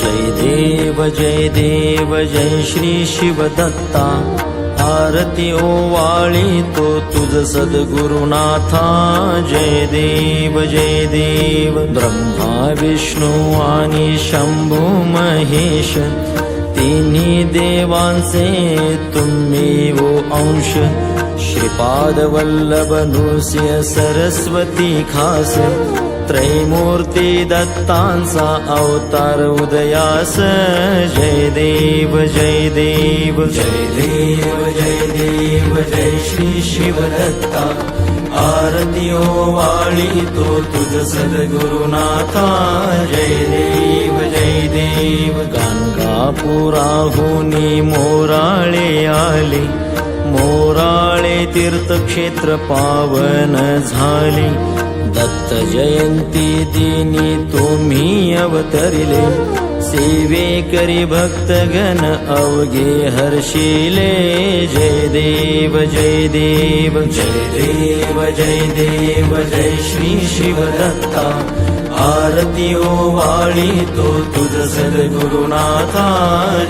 जय देव जय देव जय श्री शिवदत्ता। तो तुझ सद्गुरुनाथा। जय देव जय देव ब्रह्मा विष्णू आणि शंभू महेश। तिन्ही देवांचे तुम्ही वो अंश श्रीपादवल्लभनुस्य सरस्वती खास त्रैमूर्ती दत्तांचा अवतार उदयास। जय देव जय देव। जय देव जय देव जय श्री शिवदत्ता। आरती वाळी तो तुझ सद्गुरुनाथा। जय देव जय देव। गंगापुराहुनी मोराळे आले। मोराळे तीर्थक्षेत्र पावन झाले. दत्त जयंती दिनी तुम्ही अवतरिले. सेवे करी भक्तगण अवघे हर्षिले. जय देव जय देव. जय देव जय देव जय श्री शिवदत्ता आरती वाळी तो तुझ सद्गुरुनाथा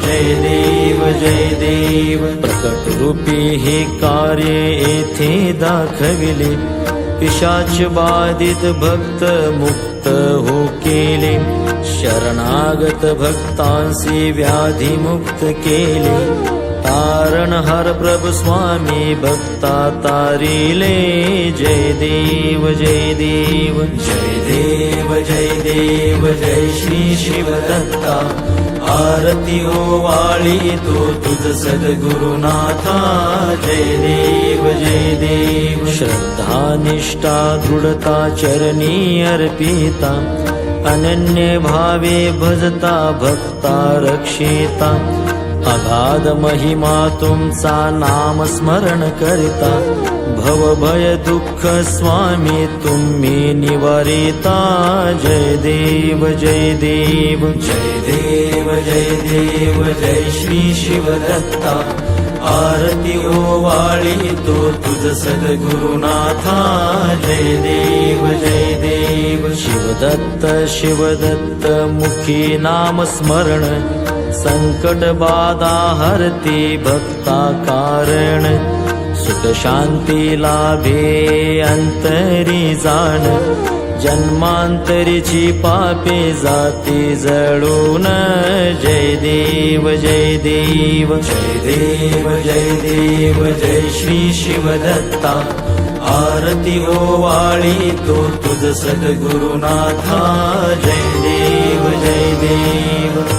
जय देव जय देव. प्रकट रूपी हे कार्य येथे दाखविले. पिशाच बाधित भक्त मुक्त हो केले. शरणागत भक्तांसी व्याधी मुक्त केले तारणहार प्रभु स्वामी भक्ता तारिले जय देव जय देव। जय देव जय देव जय श्री शिवदत्ता। आरती ओवाळी तो तुझ सद्गुरुनाथा। जय देव जय देव। श्रद्धा निष्ठा दृढता चरणी अर्पिता। अनन्य भावे भजता भक्ता रक्षिता अगाध महिमा तुमचा नाम स्मरण करिता. भव भय दुःख स्वामी तुम्ही निवारिता. जय देव जय देव. जय देव जय देव जय श्री शिवदत्ता. आरती ओवाळी तो तुझ सद्गुरुनाथा. जय देव जय देव. शिवदत्त शिवदत्त मुखी नाम स्मरण संकट बाधा हरती भक्ता कारण सुख शांती लाभे अंतरी जाण. जन्मांतरीची पापे जाती जळून. जय देव जय देव. जय देव जय देव जय श्री शिवदत्ता. आरती हो ओवाळी तो तुझ सद्गुरुनाथा. जय देव जय देव.